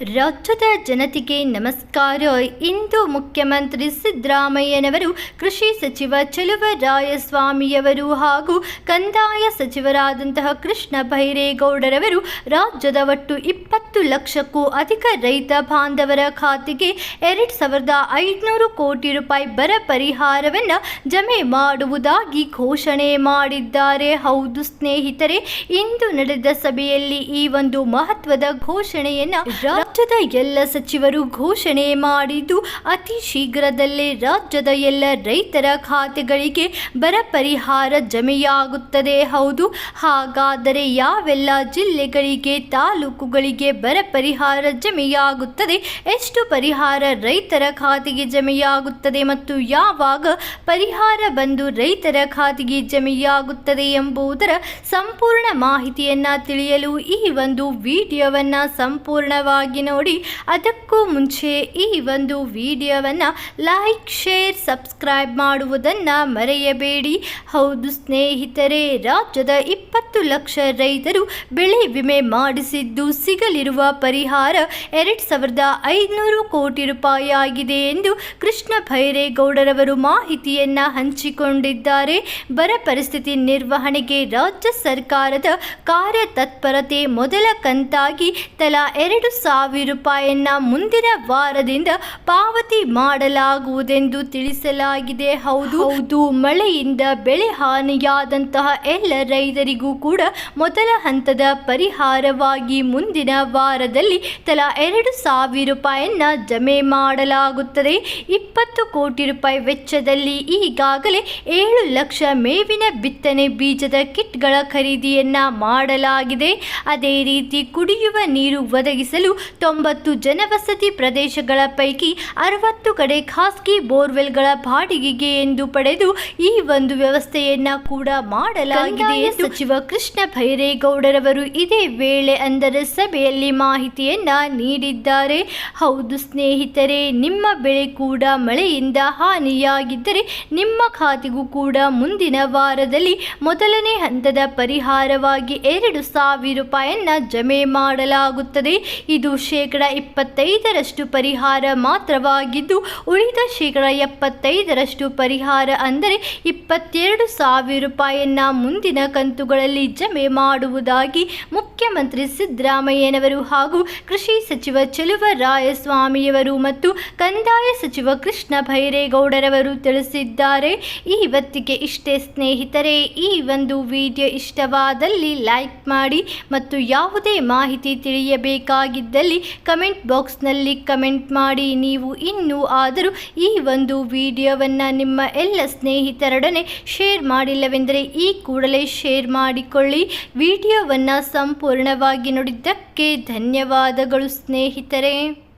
ರಾಜ್ಯದ ಜನತೆಗೆ ನಮಸ್ಕಾರ. ಇಂದು ಮುಖ್ಯಮಂತ್ರಿ ಸಿದ್ದರಾಮಯ್ಯನವರು, ಕೃಷಿ ಸಚಿವ ಚಲುವರಾಯಸ್ವಾಮಿಯವರು ಹಾಗೂ ಕಂದಾಯ ಸಚಿವರಾದಂತಹ ಕೃಷ್ಣ ಬೈರೇಗೌಡರವರು ರಾಜ್ಯದ ಒಟ್ಟು ಇಪ್ಪತ್ತು ಲಕ್ಷಕ್ಕೂ ಅಧಿಕ ರೈತ ಬಾಂಧವರ ಖಾತೆಗೆ ಎರಡು ಸಾವಿರದ ಐದುನೂರು ಕೋಟಿ ರೂಪಾಯಿ ಬರ ಪರಿಹಾರವನ್ನು ಜಮೆ ಮಾಡುವುದಾಗಿ ಘೋಷಣೆ ಮಾಡಿದ್ದಾರೆ. ಹೌದು ಸ್ನೇಹಿತರೆ, ಇಂದು ನಡೆದ ಸಭೆಯಲ್ಲಿ ಈ ಒಂದು ಮಹತ್ವದ ಘೋಷಣೆಯನ್ನು ರಾಜ್ಯದ ಎಲ್ಲ ಸಚಿವರು ಘೋಷಣೆ ಮಾಡಿದ್ದು, ಅತಿ ಶೀಘ್ರದಲ್ಲೇ ರಾಜ್ಯದ ಎಲ್ಲ ರೈತರ ಖಾತೆಗಳಿಗೆ ಬರ ಪರಿಹಾರ ಜಮೆಯಾಗುತ್ತದೆ. ಹೌದು, ಹಾಗಾದರೆ ಯಾವೆಲ್ಲ ಜಿಲ್ಲೆಗಳಿಗೆ, ತಾಲೂಕುಗಳಿಗೆ ಬರ ಪರಿಹಾರ ಜಮೆಯಾಗುತ್ತದೆ? ಎಷ್ಟು ಪರಿಹಾರ ರೈತರ ಖಾತೆಗೆ ಜಮೆಯಾಗುತ್ತದೆ ಮತ್ತು ಯಾವಾಗ ಪರಿಹಾರ ಬಂದು ರೈತರ ಖಾತೆಗೆ ಜಮೆಯಾಗುತ್ತದೆ ಎಂಬುದರ ಸಂಪೂರ್ಣ ಮಾಹಿತಿಯನ್ನು ತಿಳಿಯಲು ಈ ಒಂದು ವಿಡಿಯೋವನ್ನು ಸಂಪೂರ್ಣವಾಗಿ ನೋಡಿ. ಅದಕ್ಕೂ ಮುಂಚೆ ಈ ಒಂದು ವಿಡಿಯೋವನ್ನು ಲೈಕ್ ಶೇರ್ ಸಬ್ಸ್ಕ್ರೈಬ್ ಮಾಡುವುದನ್ನು ಮರೆಯಬೇಡಿ. ಹೌದು ಸ್ನೇಹಿತರೆ, ರಾಜ್ಯದ ಇಪ್ಪತ್ತು ಲಕ್ಷ ರೈತರು ಬೆಳೆ ವಿಮೆ ಮಾಡಿಸಿದ್ದು ಸಿಗಲಿರುವ ಪರಿಹಾರ ಎರಡು ಸಾವಿರದ ಐದುನೂರು ಕೋಟಿ ರೂಪಾಯಿ ಆಗಿದೆ ಎಂದು ಕೃಷ್ಣ ಭೈರೇಗೌಡರವರು ಮಾಹಿತಿಯನ್ನು ಹಂಚಿಕೊಂಡಿದ್ದಾರೆ. ಬರ ಪರಿಸ್ಥಿತಿ ನಿರ್ವಹಣೆಗೆ ರಾಜ್ಯ ಸರ್ಕಾರದ ಕಾರ್ಯತತ್ಪರತೆ ಮೊದಲ ಕಂತಾಗಿ ತಲಾ ಎರಡು ಸಾವಿರ ರೂಪಾಯಿಯನ್ನ ಮುಂದಿನ ವಾರದಿಂದ ಪಾವತಿ ಮಾಡಲಾಗುವುದೆಂದು ತಿಳಿಸಲಾಗಿದೆ. ಹೌದು. ಹೌದು. ಮಳೆಯಿಂದ ಬೆಳೆ ಹಾನಿಯಾದಂತಹ ಎಲ್ಲ ರೈತರಿಗೂ ಕೂಡ ಮೊದಲ ಹಂತದ ಪರಿಹಾರವಾಗಿ ಮುಂದಿನ ವಾರದಲ್ಲಿ ತಲಾ ಎರಡು ಸಾವಿರ ರೂಪಾಯಿಯನ್ನ ಜಮೆ ಮಾಡಲಾಗುತ್ತದೆ. ಇಪ್ಪತ್ತು ಕೋಟಿ ರೂಪಾಯಿ ವೆಚ್ಚದಲ್ಲಿ ಈಗಾಗಲೇ ಏಳು ಲಕ್ಷ ಮೇವಿನ ಬಿತ್ತನೆ ಬೀಜದ ಕಿಟ್ಗಳ ಖರೀದಿಯನ್ನ ಮಾಡಲಾಗಿದೆ. ಅದೇ ರೀತಿ ಕುಡಿಯುವ ನೀರು ಒದಗಿಸಲು ತೊಂಬತ್ತು ಜನವಸತಿ ಪ್ರದೇಶಗಳ ಪೈಕಿ ಅರವತ್ತು ಕಡೆ ಖಾಸಗಿ ಬೋರ್ವೆಲ್ಗಳ ಬಾಡಿಗೆಗೆ ಎಂದು ಪಡೆದು ಈ ಒಂದು ವ್ಯವಸ್ಥೆಯನ್ನ ಕೂಡ ಮಾಡಲಾಗಿದೆ ಎಂದು ಸಚಿವ ಕೃಷ್ಣ ಭೈರೇಗೌಡರವರು ಇದೇ ವೇಳೆ ಅಂದರೆ ಸಭೆಯಲ್ಲಿ ಮಾಹಿತಿಯನ್ನ ನೀಡಿದ್ದಾರೆ. ಹೌದು ಸ್ನೇಹಿತರೆ ನಿಮ್ಮ ಬೆಳೆ ಕೂಡ ಮಳೆಯಿಂದ ಹಾನಿಯಾಗಿದ್ದರೆ ನಿಮ್ಮ ಖಾತೆಗೂ ಕೂಡ ಮುಂದಿನ ವಾರದಲ್ಲಿ ಮೊದಲನೇ ಹಂತದ ಪರಿಹಾರವಾಗಿ ಎರಡು ಸಾವಿರ ರೂಪಾಯಿಯನ್ನ ಜಮೆ ಮಾಡಲಾಗುತ್ತದೆ. ಇದು ಶೇಕಡ ಇಪ್ಪತ್ತೈದರಷ್ಟು ಪರಿಹಾರ ಮಾತ್ರವಾಗಿದ್ದು, ಉಳಿದ ಶೇಕಡ ಎಪ್ಪತ್ತೈದರಷ್ಟು ಪರಿಹಾರ ಅಂದರೆ ಇಪ್ಪತ್ತೆರಡು ಸಾವಿರ ರೂಪಾಯಿಯನ್ನ ಮುಂದಿನ ಕಂತುಗಳಲ್ಲಿ ಜಮೆ ಮಾಡುವುದಾಗಿ ಮುಖ್ಯಮಂತ್ರಿ ಸಿದ್ದರಾಮಯ್ಯನವರು ಹಾಗೂ ಕೃಷಿ ಸಚಿವ ಚೆಲುವರಾಯಸ್ವಾಮಿಯವರು ಮತ್ತು ಕಂದಾಯ ಸಚಿವ ಕೃಷ್ಣ ಭೈರೇಗೌಡರವರು ತಿಳಿಸಿದ್ದಾರೆ. ಈ ಇವತ್ತಿಗೆ ಇಷ್ಟೇ ಸ್ನೇಹಿತರೆ, ಈ ಒಂದು ವಿಡಿಯೋ ಇಷ್ಟವಾದಲ್ಲಿ ಲೈಕ್ ಮಾಡಿ ಮತ್ತು ಯಾವುದೇ ಮಾಹಿತಿ ತಿಳಿಯಬೇಕಾಗಿದ್ದಲ್ಲಿ ಕಮೆಂಟ್ ಬಾಕ್ಸ್ನಲ್ಲಿ ಕಮೆಂಟ್ ಮಾಡಿ. ನೀವು ಇನ್ನೂ ಆದರೂ ಈ ಒಂದು ವಿಡಿಯೋವನ್ನು ನಿಮ್ಮ ಎಲ್ಲ ಸ್ನೇಹಿತರೊಡನೆ ಶೇರ್ ಮಾಡಿಲ್ಲವೆಂದರೆ ಈ ಕೂಡಲೇ ಶೇರ್ ಮಾಡಿಕೊಳ್ಳಿ. ವಿಡಿಯೋವನ್ನು ಸಂಪೂರ್ಣವಾಗಿ ನೋಡಿದ್ದಕ್ಕೆ ಧನ್ಯವಾದಗಳು ಸ್ನೇಹಿತರೆ.